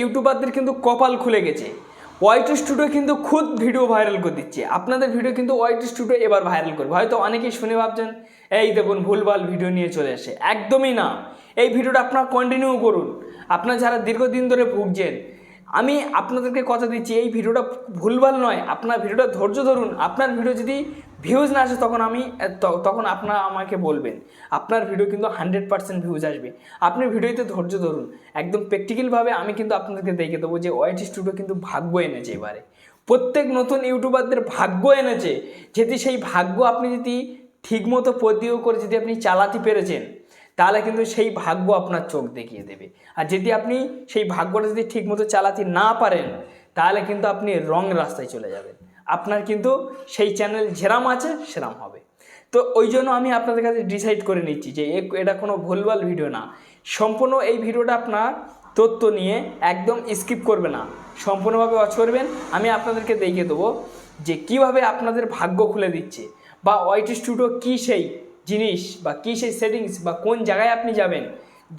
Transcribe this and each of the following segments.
ইউটিউবারদের কিন্তু কপাল খুলে গেছে। ওয়াইটি স্টুডিও কিন্তু খুদ ভিডিও ভাইরাল করে দিচ্ছে। আপনাদের ভিডিও কিন্তু ওয়াইটি স্টুডিও এবার ভাইরাল করবে। হয়তো অনেকেই শুনে ভাবছেন, এই দেখুন, ভুলভাল ভিডিও নিয়ে চলে আসে একদমই না। এই ভিডিওটা আপনারা কন্টিনিউ করুন। আপনারা যারা দীর্ঘদিন ধরে ভুগছেন আমি আপনাদেরকে কথা দিচ্ছি, এই ভিডিওটা ভুলভাল নয়। আপনার ভিডিওটা ধৈর্য ধরুন। আপনার ভিডিও যদি ভিউজ না আসে, তখন আমি তখন আপনারা আমাকে বলবেন। আপনার ভিডিও কিন্তু হান্ড্রেড পার্সেন্ট ভিউজ আসবে। আপনি ভিডিওতে ধৈর্য ধরুন। একদম প্র্যাকটিক্যালভাবে আমি কিন্তু আপনাদেরকে দেখে দেবো যে ওয়াইটি স্টুডিও কিন্তু ভাগ্য এনেছে এবারে। প্রত্যেক নতুন ইউটিউবারদের ভাগ্য এনেছে। যদি সেই ভাগ্য আপনি যদি ঠিকমতো পদিও করে যদি আপনি চালাতে পেরেছেন তাহলে কিন্তু সেই ভাগ্য আপনার চোখ দেখিয়ে দেবে। আর যদি আপনি সেই ভাগ্যটা যদি ঠিকমতো চালাতে না পারেন, তাহলে কিন্তু আপনি রং রাস্তায় চলে যাবেন। আপনার কিন্তু সেই চ্যানেল যেরাম আছে, সেরাম হবে। তো ওই জন্য আমি আপনাদের কাছে ডিসাইড করে নিচ্ছি যে এটা কোনো ভুলভাল ভিডিও না। সম্পূর্ণ এই ভিডিওটা আপনার তথ্য নিয়ে একদম স্কিপ করবে না। সম্পূর্ণভাবে ওয়াচ করবেন। আমি আপনাদেরকে দেখিয়ে দেবো যে কীভাবে আপনাদের ভাগ্য খুলে দিচ্ছে বা ওয়াইটি স্টুডিও কী সেই জিনিস বা কী সেই সেটিংস বা কোন জায়গায় আপনি যাবেন,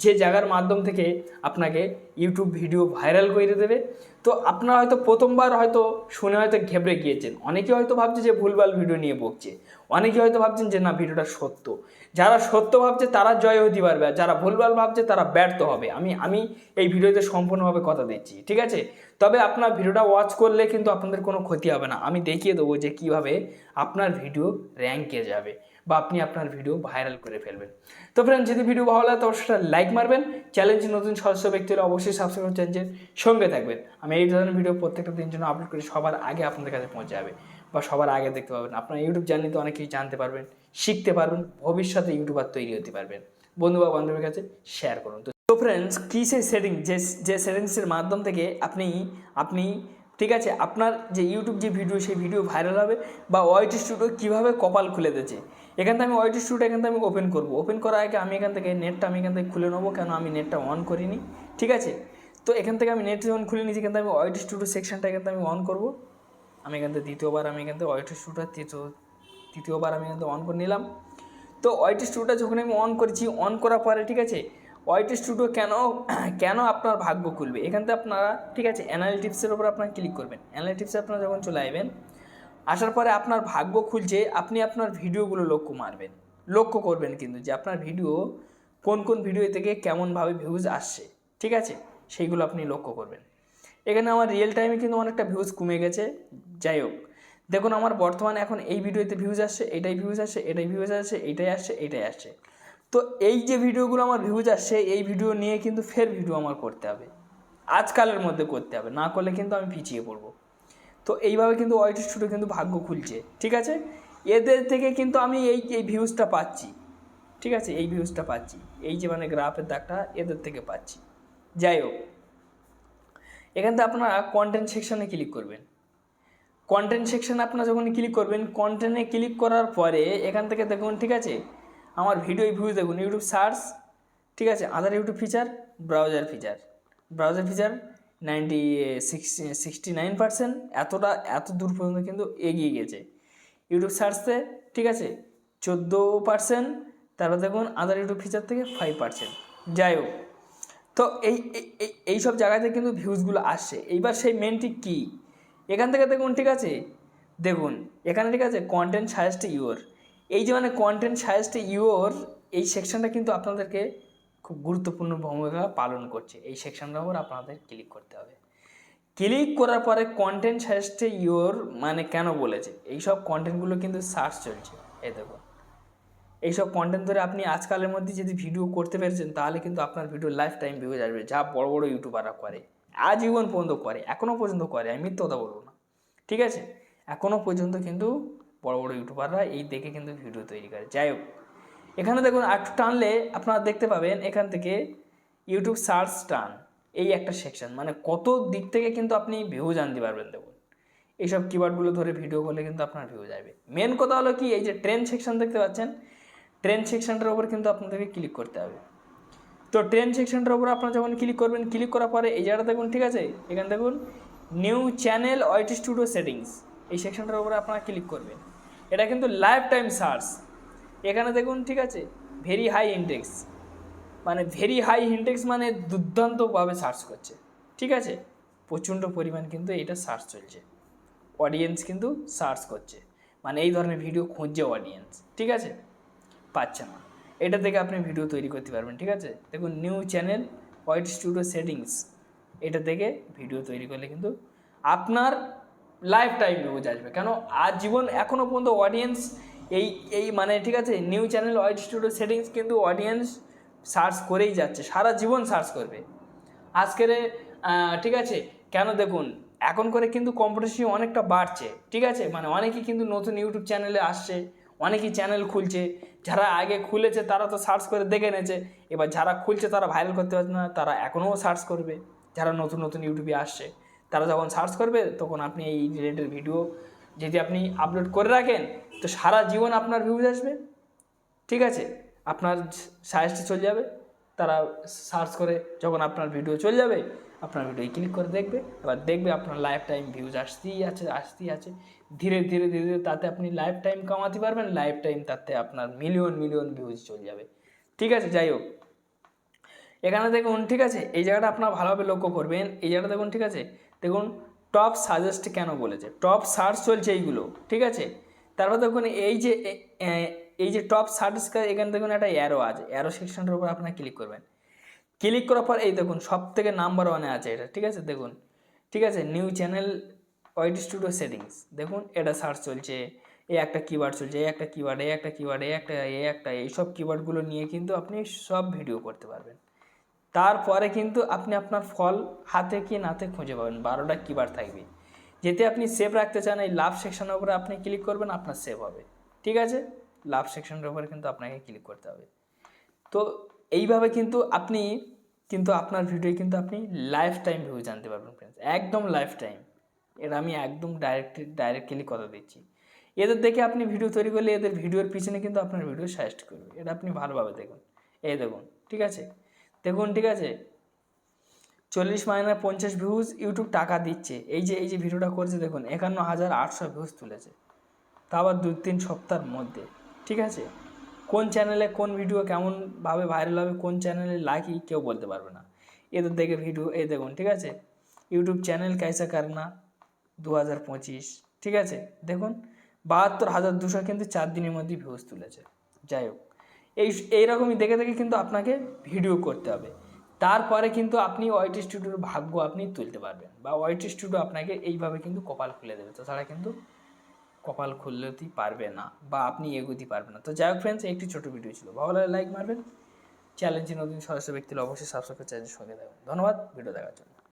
যে জায়গার মাধ্যম থেকে আপনাকে ইউটিউব ভিডিও ভাইরাল করে দেবে। তো আপনারা হয়তো প্রথমবার হয়তো শুনে হয়তো ঘেবড়ে গিয়েছেন। অনেকে হয়তো ভাবছে যে ভুলভাল ভিডিও নিয়ে বকছে। অনেকে হয়তো ভাবছেন যে না ভিডিওটা সত্য। যারা সত্য ভাবছে তারা জয় হতে পারবে আর যারা ভুলভাল ভাবছে তারা ব্যর্থ হবে। আমি আমি এই ভিডিওতে সম্পূর্ণভাবে কথা দিচ্ছি, ঠিক আছে? তবে আপনার ভিডিওটা ওয়াচ করলে কিন্তু আপনাদের কোনো ক্ষতি হবে না। আমি দেখিয়ে দেবো যে কীভাবে আপনার ভিডিও র্যাঙ্কে যাবে। বা আপনি আপনার ভিডিও ভাইরাল করে ফেলবেন। তো ফ্রেন্ড যদি ভিডিও ভালো লাগে, তো অবশ্যই লাইক মারবেন। চ্যালেঞ্জ নতুন সদস্য ব্যক্তি হলে অবশ্যই সাবস্ক্রাইব চ্যানেলের সঙ্গে থাকবেন। আমি এই ধরনের ভিডিও প্রত্যেকটা দিন জন্য আপলোড করি সবার আগে আপনাদের কাছে পৌঁছে যাবে বা সবার আগে দেখতে পাবেন আপনার ইউটিউব জার্নিতে অনেক কিছু জানতে পারবেন, শিখতে পারবেন, ভবিষ্যতে ইউটিউবার তৈরি হতে পারবেন। বন্ধু বা বান্ধবের কাছে শেয়ার করুন। তো তো ফ্রেন্ডস কী সেই সেটিং যে যে সেটিংসের মাধ্যম থেকে আপনি আপনি, ঠিক আছে, আপনার যে ইউটিউব যে ভিডিও সেই ভিডিও ভাইরাল হবে বা ওয়াইটি স্টুডিও কীভাবে কপাল খুলে দিয়েছে? এখান থেকে আমি ওয়াইটি স্টুডিও এখান থেকে আমি ওপেন করব ওপেন করার আগে আমি এখান থেকে নেটটা আমি এখান থেকে খুলে নেব কেন আমি নেটটা অন করিনি ঠিক আছে তো এখান থেকে আমি নেট যখন খুলে নিয়েছি এখান থেকে আমি ওয়াইটি স্টুডিও সেকশনটা এখান থেকে আমি অন করব আমি এখান থেকে দ্বিতীয়বার আমি এখান থেকে ওয়াইটি স্টুডিও তৃতীয় তৃতীয়বার আমি এখান থেকে অন করে নিলাম তো ওয়াইটি স্টুডিওটা যখন আমি অন করেছি অন করার পরে ঠিক আছে ওয়াইটি স্টুডিও কেন কেন আপনার ভাগ্য খুলবে এখান থেকে আপনারা ঠিক আছে অ্যানালিটিক্সের উপর আপনারা ক্লিক করবেন অ্যানালিটিক্সে আপনারা যখন চলে আসবেন আসার পরে আপনার ভাগ্য খুলছে, আপনি আপনার ভিডিওগুলো লক্ষ্য মারবেন। লক্ষ্য করবেন কিন্তু যে আপনার ভিডিও কোন কোন ভিডিও থেকে কেমনভাবে ভিউজ আসছে, ঠিক আছে? সেইগুলো আপনি লক্ষ্য করবেন। এখানে আমার রিয়েল টাইমে কিন্তু অনেকটা ভিউজ কমে গেছে, যাই হোক। দেখুন, আমার বর্তমানে এখন এই ভিডিওতে ভিউজ আসছে, এটাই ভিউজ আসছে, এটাই ভিউজ আসছে, এটাই আসছে এটাই আসছে। তো এই যে ভিডিওগুলো আমার ভিউজ আসছে, এই ভিডিও নিয়ে কিন্তু ফের ভিডিও আমার করতে হবে। আজকালের মধ্যে করতে হবে, না করলে কিন্তু আমি পিছিয়ে পড়ব। তো এইভাবে কিন্তু ওয়াইট স্টুডিও কিন্তু ভাগ্য খুলছে, ঠিক আছে? এদের থেকে কিন্তু আমি এই এই ভিউজটা পাচ্ছি, ঠিক আছে? এই ভিউজটা পাচ্ছি, এই যে মানে গ্রাফের দাগটা এদের থেকে পাচ্ছি। যাই হোক, এখান থেকে আপনারা কন্টেন্ট সেকশনে ক্লিক করবেন। কন্টেন্ট সেকশনে আপনারা যখন ক্লিক করবেন কন্টেন্টে ক্লিক করার পরে এখান থেকে দেখুন, ঠিক আছে? আমার ভিডিও ভিউজ দেখুন ইউটিউব সার্চ ঠিক আছে? Other YouTube feature browser feature browser feature ninety sixty nine percent এতটা, এত দূর পর্যন্ত কিন্তু এগিয়ে গেছে। ইউটিউব সার্চতে, ঠিক আছে, চোদ্দ পার্সেন্ট, তারপর দেখুন আদার ইউটিউব ফিচার থেকে ফাইভ পার্সেন্ট। যাই হোক, তো এই, এই- সব জায়গাতে কিন্তু ভিউজগুলো আসছে। এইবার সেই মেনটি কী? এখান থেকে দেখুন, ঠিক আছে, দেখুন, এখানে ঠিক আছে কন্টেন্ট সাজেস্ট ইউর এই যে মানে কন্টেন্ট সাজেস্ট ইউর এই সেকশনটা কিন্তু আপনাদেরকে খুব গুরুত্বপূর্ণ ভূমিকা পালন করছে। এই সেকশনটার উপর আপনাদের ক্লিক করতে হবে। ক্লিক করার পরে কন্টেন্ট সাজেস্টে ইউর মানে কেন বলেছে? এই সব কন্টেন্টগুলো কিন্তু সার্চ চলছে। এই দেখুন এইসব কন্টেন্ট ধরে আপনি আজকালের মধ্যে যদি ভিডিও করতে পেরেছেন, তাহলে কিন্তু আপনার ভিডিও লাইফ টাইম ভিউ আসবে যা বড় বড় ইউটিউবাররা করে। আজীবন পর্যন্ত করে এখনও পর্যন্ত করে। আমি মিথ্যে কথা বলব না। ঠিক আছে? এখনও পর্যন্ত কিন্তু বড় বড় ইউটিউবাররা এই দেখে কিন্তু ভিডিও তৈরি করে। যাই হোক। এখানে দেখুন একটু টানলে আপনারা দেখতে পাবেন এখান থেকে ইউটিউব সার্চ টান। এই একটা সেকশন মানে কত দিক থেকে কিন্তু আপনি ভিউ জানতে পারবেন দেখুন। এইসব কিওয়ার্ডগুলো ধরে ভিডিও করলে কিন্তু আপনার ভিউ যাবে। মেন কথা হলো কি, এই যে ট্রেন সেকশন দেখতে পাচ্ছেন ট্রেন সেকশনটার উপর কিন্তু আপনাদেরকে ক্লিক করতে হবে। তো ট্রেন সেকশনটার উপর আপনারা যখন ক্লিক করবেন ক্লিক করার পরে এই জায়গাটা দেখুন, ঠিক আছে? এখানে দেখুন new channel YT studio settings এই সেকশনটার উপরে আপনারা ক্লিক করবেন। এটা কিন্তু লাইফ টাইম সার্চ এখানে দেখুন, ঠিক আছে? ভেরি হাই ইন্ডেক্স মানে ভেরি হাই ইন্ডেক্স মানে দুর্দান্তভাবে সার্চ করছে, ঠিক আছে? প্রচণ্ড পরিমাণ কিন্তু এটা সার্চ চলছে অডিয়েন্স কিন্তু সার্চ করছে মানে এই ধরনের ভিডিও খুঁজছে অডিয়েন্স ঠিক আছে? পাচ্ছে না। এটা থেকে আপনি ভিডিও তৈরি করতে পারবেন, ঠিক আছে? দেখুন new channel white studio settings এটা থেকে ভিডিও তৈরি করলে কিন্তু আপনার লাইফ টাইম ভিউজ আসবে। কেন? আজ জীবন এখনও পর্যন্ত অডিয়েন্স এই এই মানে ঠিক আছে new channel white studio settings কিন্তু অডিয়েন্স সার্চ করেই যাচ্ছে, সারা জীবন সার্চ করবে। আজকের ঠিক আছে, কেন দেখুন, এখন করে কিন্তু কম্পিটিশন অনেকটা বাড়ছে, ঠিক আছে মানে অনেকেই কিন্তু নতুন ইউটিউব চ্যানেলে আসছে, অনেকেই চ্যানেল খুলছে, যারা আগে খুলেছে তারা তো সার্চ করে দেখে নেছে এবার যারা খুলছে তারা ভাইরাল করতে পারছে না, তারা এখনও সার্চ করবে, যারা নতুন নতুন ইউটিউবে আসছে, তারা যখন সার্চ করবে, তখন আপনি এই রিলেটেড ভিডিও যদি আপনি আপলোড করে রাখেন, তো সারা জীবন আপনার ভিউজ আসবে। ঠিক আছে? আপনার সাজেস্টে চলে যাবে। তারা সার্চ করে যখন আপনার ভিডিও চলে যাবে, আপনার ভিডিও ক্লিক করে দেখবে। এবার দেখবে আপনার লাইফ টাইম ভিউজ আসতেই আছে আসতেই আছে। ধীরে ধীরে ধীরে ধীরে তাতে আপনি লাইফ টাইম কামাতে পারবেন লাইফ টাইম তাতে আপনার মিলিয়ন মিলিয়ন ভিউজ চলে যাবে। ঠিক আছে? যাই হোক। এখানে দেখুন, ঠিক আছে? এই জায়গাটা আপনার ভালোভাবে লক্ষ্য করবেন। এই জায়গাটা দেখুন, ঠিক আছে? দেখুন টপ সাজেস্ট কেন বলেছে? টপ সার্চ চলছে এইগুলো, ঠিক আছে? তারপর দেখুন এই যে এই যে টপ সার্চ এখানে দেখুন একটা অ্যারো আছে। অ্যারো সেকশনটার উপর আপনার ক্লিক করবেন। ক্লিক করার পর এই দেখুন সব থেকে নাম্বার ওয়ানে আছে এটা, ঠিক আছে? দেখুন, ঠিক আছে? New channel wide studio settings দেখুন, এটা সার্চ চলছে। এই একটা কিওয়ার্ড চলছে, এই একটা কিওয়ার্ড এই একটা কিওয়ার্ড এই একটা এই একটা, এইসব কিওয়ার্ডগুলো নিয়ে কিন্তু আপনি সব ভিডিও করতে পারবেন। তারপরে কিন্তু আপনি আপনার ফল হাতে কি নাতে খুঁজে পাবেন, বারোটা কিবার থাকবে। যেতে আপনি সেভ রাখতে চান, এই লাভ সেকশনের উপরে আপনি ক্লিক করবেন, আপনার সেভ হবে। ঠিক আছে? লাভ সেকশনের উপরে কিন্তু আপনাকে ক্লিক করতে হবে। তো এইভাবে কিন্তু আপনি, কিন্তু আপনার ভিডিও কিন্তু আপনি লাইফ টাইম ভিউ জানতে পারবেন ফ্রেন্ডস একদম লাইফ টাইম এটা আমি একদম ডাইরেক্ট ডাইরেক্টলি কথা দিচ্ছি। এদের দেখে আপনি ভিডিও তৈরি করলে এদের ভিডিওর পিছনে কিন্তু আপনার ভিডিও সাজেস্ট করবে। এটা আপনি ভালোভাবে দেখুন। এই দেখুন, ঠিক আছে? দেখুন, ঠিক আছে? চল্লিশ মাইনাস পঞ্চাশ ভিউজ ইউটিউব টাকা দিচ্ছে। এই যে এই যে ভিডিওটা করছে, দেখুন, একান্ন হাজার আটশো ভিউজ তুলেছে। তা আবার দু তিন সপ্তাহের মধ্যে, ঠিক আছে? কোন চ্যানেলে কোন ভিডিও কেমনভাবে ভাইরাল হবে, কোন চ্যানেলে লাইকি কেউ বলতে পারবে না। এদের দেখে ভিডিও এই দেখুন, ঠিক আছে? ইউটিউব চ্যানেল কাইসা কারনা? দু হাজার পঁচিশ, ঠিক আছে? দেখুন, বাহাত্তর হাজার দুশো কিন্তু চার দিনের মধ্যে ভিউজ তুলেছে। যাই হোক। এই এইরকমই দেখে দেখে কিন্তু আপনাকে ভিডিও করতে হবে। তারপরে কিন্তু আপনি ওয়াইটি স্টুডিওর ভাগ্য আপনি তুলতে পারবেন বা ওয়াইটি স্টুডিও আপনাকে এইভাবে কিন্তু কপাল খুলে দেবে। তাছাড়া কিন্তু কপাল খুলতেই পারবে না বা আপনি এগোতে পারবেন না। তো যাই হোক ফ্রেন্ডস একটি ছোটো ভিডিও ছিল। ভালো লাগলে লাইক মারবেন। চ্যালেঞ্জে নতুন সদস্য ব্যক্তি হলে অবশ্যই সাবস্ক্রাইব চ্যানেলের সঙ্গে থাকবেন ধন্যবাদ ভিডিও দেখার জন্য।